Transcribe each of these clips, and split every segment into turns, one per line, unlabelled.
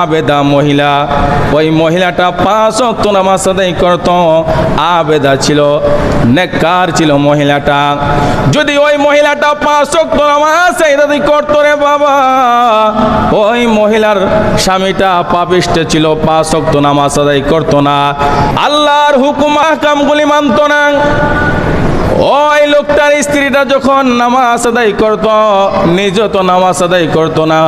আবেদা মহিলা, ওই মহিলাটা পাঁচ অক্ত নামাজ আদায় করত। আবেদা ছিল, নেককার ছিল মহিলাটা। যদি ওই মহিলাটা পাঁচ অক্ত নামাজ আদায় করতো রে বাবা, ওই মহিলার স্বামীটা পাপিষ্ট ছিল, পাঁচ অক্ত নামাজ আদায় করতো না। আল্লাহর হুকুম, আহকামগুলি মানত না। ওই লোকটার স্ত্রীটা যখন নামাজ আদায় করত, নিজ তো নামাজ আদায় করতো না।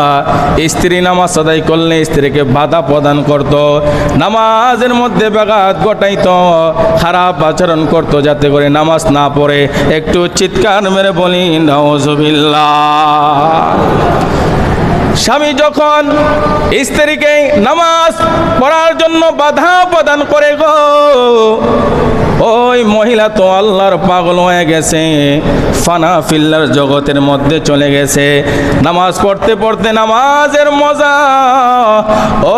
স্ত্রী নামাজ আদায় করলে স্ত্রীকে বাধা প্রদান করত। নামাজের মধ্যে ব্যাঘাত ঘটাইত, খারাপ আচরণ করত যাতে করে নামাজ না পড়ে। একটু চিৎকার মেরে বলি নজবিল্লা স্বামী যখন স্ত্রীকে নামাজ পড়ার জন্য বাধা প্রদান করে গো ওই তো আল্লাহর পাগল হয়ে গেছে। ফানা ফিল্লার জগতের মধ্যে চলে গেছে। নামাজ পড়তে পড়তে নামাজের মজা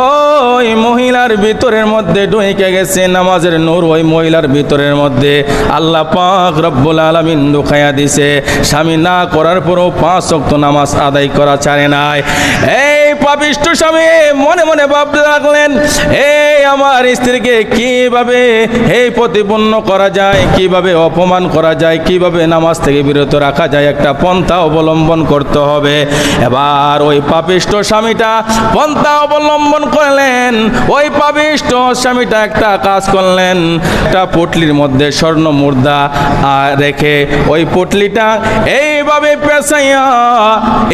ওই মহিলার ভিতরের মধ্যে ঢুকে গেছে। নামাজের নূর ওই মহিলার ভিতরের মধ্যে। আল্লাহ পাক রব্বুল আলামিন দুখায়া দিছে। স্বামী না করার পরও পাঁচ অক্ত নামাজ আদায় করা ছাড়ে নাই। এই পাপিষ্ট স্বামী, মনে মনে ভাবতে লাগলেন, এই আমার স্ত্রীকে কীভাবে এই প্রতিপন্ন করা যায়? কীভাবে অপমান করা যায় কীভাবে নামাজ থেকে বিরত রাখা যায় একটা পন্থা অবলম্বন করতে হবে। এবার ওই পাপিষ্ট স্বামীটা পন্থা অবলম্বন করলেন ওই পাপিষ্ট স্বামীটা একটা কাজ করলেন একটা পুটলির মধ্যে স্বর্ণ আহ, রেখে ওই পুটলিটা এইভাবে পেঁচাইয়া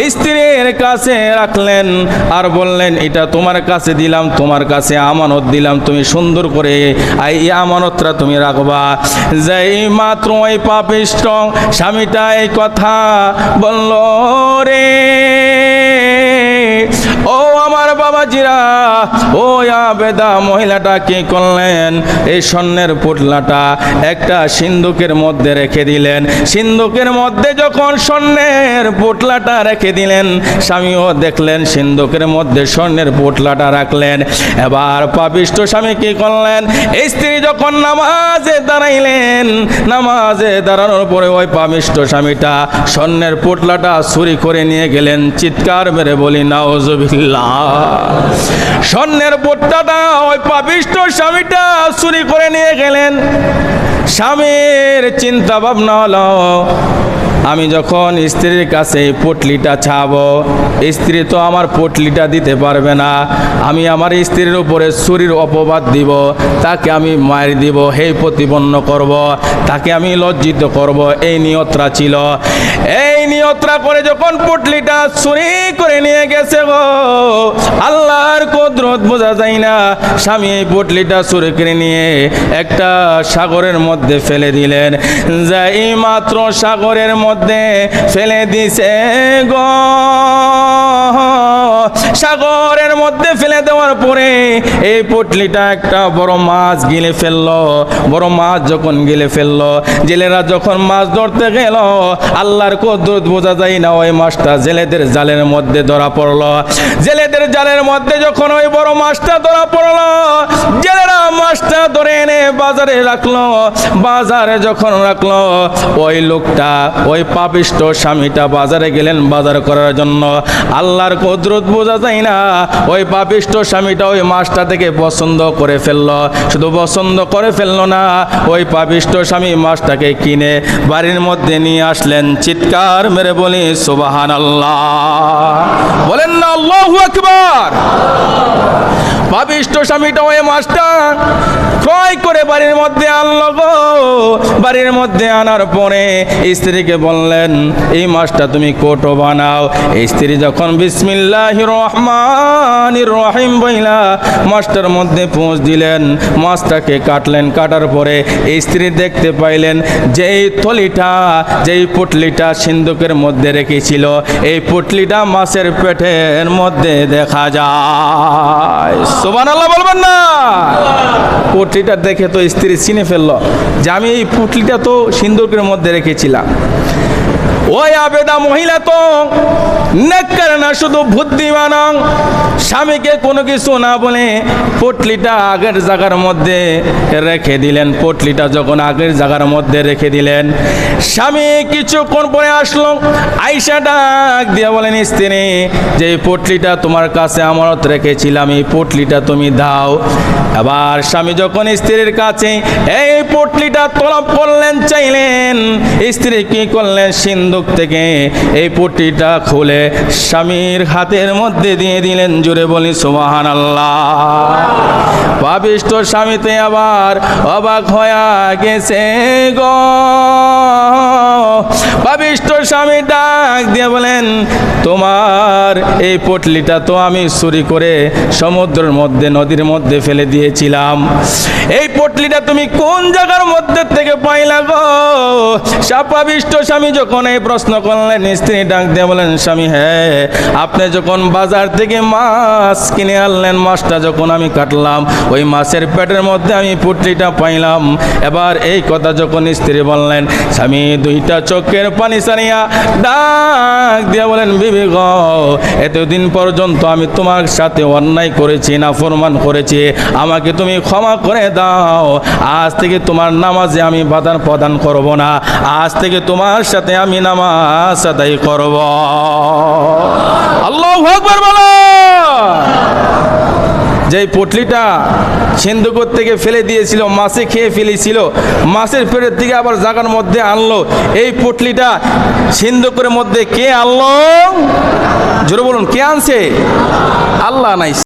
স্ত্রীর কাছে রাখলেন আর বললেন এটা তোমার কাছে দিলাম তোমার কাছে আমানত দিলাম তুমি সুন্দর করে এই আমানতটা তুমি রাখবা। যেই মাত্র ওই পাপিষ্ট স্বামীটা এই কথা বলল রে। বাবাজিরা ও আবেদা মহিলাটা কি করলেন? এই স্বর্ণের পুটলাটা একটা সিন্ধুকের মধ্যে রেখে দিলেন। সিন্ধুকের মধ্যে যখন স্বর্ণের পুটলাটা রেখে দিলেন, স্বামীও দেখলেন সিন্ধুকের মধ্যে স্বর্ণের পুটলাটা রাখলেন। এবার পাপিষ্ট স্বামী কি করলেন? স্ত্রী যখন নামাজে দাঁড়াইলেন, নামাজে দাঁড়ানোর পরে ওই পাপিষ্ট স্বামীটা স্বর্ণের পুটলাটা চুরি করে নিয়ে গেলেন। চিৎকার মেরে বলি নাওজবিল্লাহ স্বর্ণের বোট্টাটা ওই পাপিষ্ট স্বামীটা চুরি করে নিয়ে গেলেন। স্বামীর চিন্তা ভাবনা হলো আমি যখন স্ত্রীর কাছে এই পটলিটা ছাবো স্ত্রী তো আমার পটলিটা দিতে পারবে না। আমি আমার স্ত্রীর উপরে ছুরির অপবাদ দিব, তাকে আমি মার দিব, হে প্রতিপন্ন করব, তাকে আমি লজ্জিত করব। এই নিয়তরা ছিল। এই নিয়তরা করে যখন পটলিটা চুরি করে নিয়ে গেছে গো, আল্লাহর কুদরত বোঝা যায় না। স্বামী এই পটলিটা চুরি করে নিয়ে একটা সাগরের মধ্যে ফেলে দিলেন। যাই মাত্র সাগরের মধ্যে ফেলে দিছে গো। সাগরের মধ্যে ফেলে দেওয়ার পরে এই পটলিটা একটা বড় মাছ গিলে ফেলল। বড় মাছ যখন গিলে ফেলল, জেলেরা যখন মাছ ধরতে গেল, আল্লাহর কদ্দুত বোঝা যায় না ওই মাছটা জেলেদের জালের মধ্যে ধরা পড়ল। জেলেদের জালের মধ্যে যখন ওই বড় মাছটা ধরা পড়ল, জেলেরা মাছটা ধরে এনে বাজারে রাখল। বাজারে যখন রাখল, ওই লোকটা, ওই পাপিষ্ট স্বামীটা বাজারে গেলেন বাজার করার জন্য। আল্লাহর কদরত বোঝা যায় না। ওই পাপিষ্ট স্বামীটা ওই মাছটা থেকে পছন্দ করে ফেলল। শুধু পছন্দ করে ফেলল না, ওই পাপিষ্ট স্বামী মাছটাকে কিনে বাড়ির মধ্যে নিয়ে আসলেন। চিৎকার মেরে বলি সুবাহান আল্লাহ বলেন না, আল্লাহ আকবার। পাপিষ্ট স্বামীটা ওই মাছটা ক্রয় করে বাড়ির মধ্যে আনলো বাড়ির মধ্যে আনার পরে স্ত্রীকে বললেন, এই মাছটা তুমি কোটো বানাও। স্ত্রী যখন বিসমিল্লাহ রহমান রহিম বইলা মাছটার মধ্যে পৌঁছ দিলেন, মাছটাকে কাটলেন। কাটার পরে স্ত্রী দেখতে পাইলেন, যেই থলিটা, যেই পুটলিটা সিন্ধুকের মধ্যে রেখেছিল, এই পুটলিটা মাছের পেটের মধ্যে দেখা যায়। সোবান আল্লাহ বলবেন না। পুটলিটা দেখে তো স্ত্রী চিনে ফেলল। যে আমি এই পুটলিটা তো সিন্দুকের মধ্যে রেখেছিলাম। ওই আবেদা মহিলা তো নেককার না, শুধু বুদ্ধিমান। স্বামীকে কোনো কিছু না বলে পটলিটা আগের জায়গার মধ্যে রেখে দিলেন। পটলিটা যখন আগের জায়গার মধ্যে রেখে দিলেন, স্বামী কিছুক্ষণ পরে আসলো। আইসা ডাক দিয়ে বলেন, স্ত্রী, যে পটলিটা তোমার কাছে আমানত রেখেছিলাম, এই পটলিটা তুমি দাও। আবার স্বামী যখন স্ত্রীর কাছে এই পটলিটা তলব করলেন, চাইলেন, স্ত্রী কি করলেন? সিন্ধুক থেকে এই পট্টিটা খুলে স্বামীর হাতের মধ্যে দিয়ে দিলেন জুড়ে বলি সুবাহান আল্লাহ পাবিষ্ট স্বামীতে আবার অবাক হয়ে গেছে গো। পাবিষ্ট স্বামী ডাক দিয়ে বলেন, তোমার এই পটলিটা তো আমি চুরি করে সমুদ্রের মধ্যে, নদীর মধ্যে ফেলে দিয়েছিলাম। এই পটলিটা তুমি কোন জায়গার মধ্যে থেকে পাইলা গো? সাপাবিষ্ট স্বামী যখন এই প্রশ্ন করলেন, স্ত্রী ডাক দিয়ে বলেন, স্বামী হ্যাঁ আপনি যখন বাজার থেকে মাছ কিনে আনলেন, মাছটা যখন আমি কাটলাম, ওই মাছের পেটের মধ্যে আমি পুটলিটা পাইলাম। এবার এই কথা যখন স্ত্রী বললেন, স্বামী, দুইটা চোখের পানি সারিয়া ডাক দিয়ে বলেন, বিবি গ, এতদিন পর্যন্ত আমি তোমার সাথে অন্যায় করেছি না ফরমান করেছি। আমাকে তুমি ক্ষমা করে দাও। আজ থেকে তোমার নামাজে আমি বাধান প্রদান করব না। আজ থেকে তোমার সাথে আমি নামাজ আদায় করব। আল্লাহ আকবার বলো যে পটলিটা সিন্ধুকর থেকে ফেলে দিয়েছিল, মাছে খেয়ে ফেলেছিল, মাছের পেটের থেকে আবার জাগার মধ্যে আনলো। এই পটলিটা সিন্ধুকের মধ্যে কে আনলো? জোরে বলুন, কে আনছে? আল্লাহ নাই।